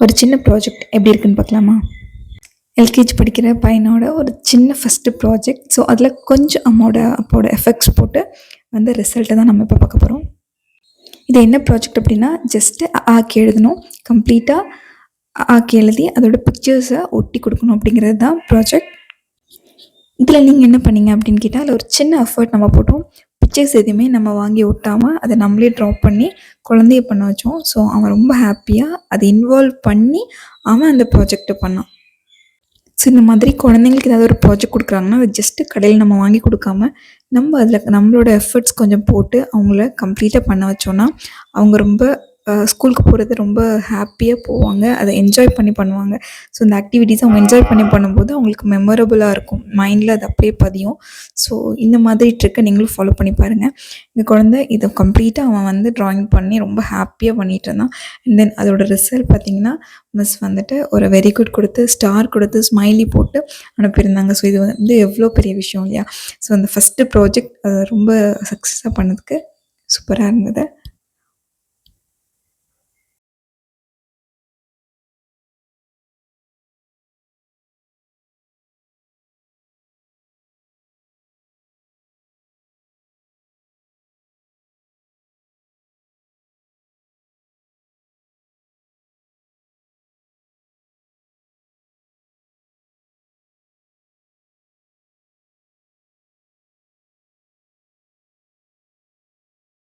ஒரு சின்ன ப்ராஜெக்ட் எப்படி இருக்குன்னு பார்க்கலாமா? எல்கேஜி படிக்கிற பையனோட ஒரு சின்ன ஃபஸ்ட்டு ப்ராஜெக்ட் ஸோ அதில் கொஞ்சம் அம்மோட அப்போட எஃபெக்ட்ஸ் போட்டு வந்து ரிசல்ட்டை தான் நம்ம இப்போ பார்க்க போகிறோம் இது என்ன ப்ராஜெக்ட் அப்படின்னா ஜஸ்ட்டு ஆக்கி எழுதணும். கம்ப்ளீட்டாக ஆக்கி எழுதி அதோட பிக்சர்ஸை ஒட்டி கொடுக்கணும் அப்படிங்கிறது தான் ப்ராஜெக்ட் இதில் நீங்கள் என்ன பண்ணீங்க அப்படின்னு கேட்டால் அதில் ஒரு சின்ன எஃபர்ட் நம்ம போட்டோம். பிக்சர்ஸ் எதுவுமே நம்ம வாங்கி ஒட்டாமல் அதை நம்மளே ட்ரா பண்ணி குழந்தைய பண்ண வச்சோம். ஸோ அவன் ரொம்ப ஹாப்பியாக அதை இன்வால்வ் பண்ணி அவன் அந்த ப்ராஜெக்டை பண்ணான். ஸோ இந்த மாதிரி குழந்தைங்களுக்கு ஏதாவது ஒரு ப்ராஜெக்ட் கொடுக்குறாங்கன்னா அது ஜஸ்ட்டு கடையில் நம்ம வாங்கி கொடுக்காம நம்ம அதில் நம்மளோட எஃபர்ட்ஸ் கொஞ்சம் போட்டு அவங்கள கம்ப்ளீட்டாக பண்ண வச்சோன்னா அவங்க ரொம்ப ஸ்கூலுக்கு போகிறது ரொம்ப ஹாப்பியாக போவாங்க. அதை என்ஜாய் பண்ணி பண்ணுவாங்க. ஸோ இந்த ஆக்டிவிட்டீஸ் அவங்க என்ஜாய் பண்ணி பண்ணும்போது அவங்களுக்கு மெமரபுளாக இருக்கும். மைண்டில் அது அப்படியே பதியும். ஸோ இந்த மாதிரி ட்ரிக்கை நீங்களும் ஃபாலோ பண்ணி பாருங்கள் இந்த குழந்தை இதை கம்ப்ளீட்டாக அவன் வந்து ட்ராயிங் பண்ணி ரொம்ப ஹாப்பியாக பண்ணிகிட்டு இருந்தான். அண்ட் தென் அதோட ரிசல்ட் பார்த்திங்கன்னா மிஸ் வந்துட்டு ஒரு வெரி குட் கொடுத்து ஸ்டார் கொடுத்து ஸ்மைலி போட்டு அனுப்பியிருந்தாங்க. ஸோ இது வந்து எவ்வளோ பெரிய விஷயம் இல்லையா? ஸோ அந்த ஃபஸ்ட்டு ப்ராஜெக்ட் ரொம்ப சக்ஸஸாக பண்ணதுக்கு சூப்பராக இருந்தது.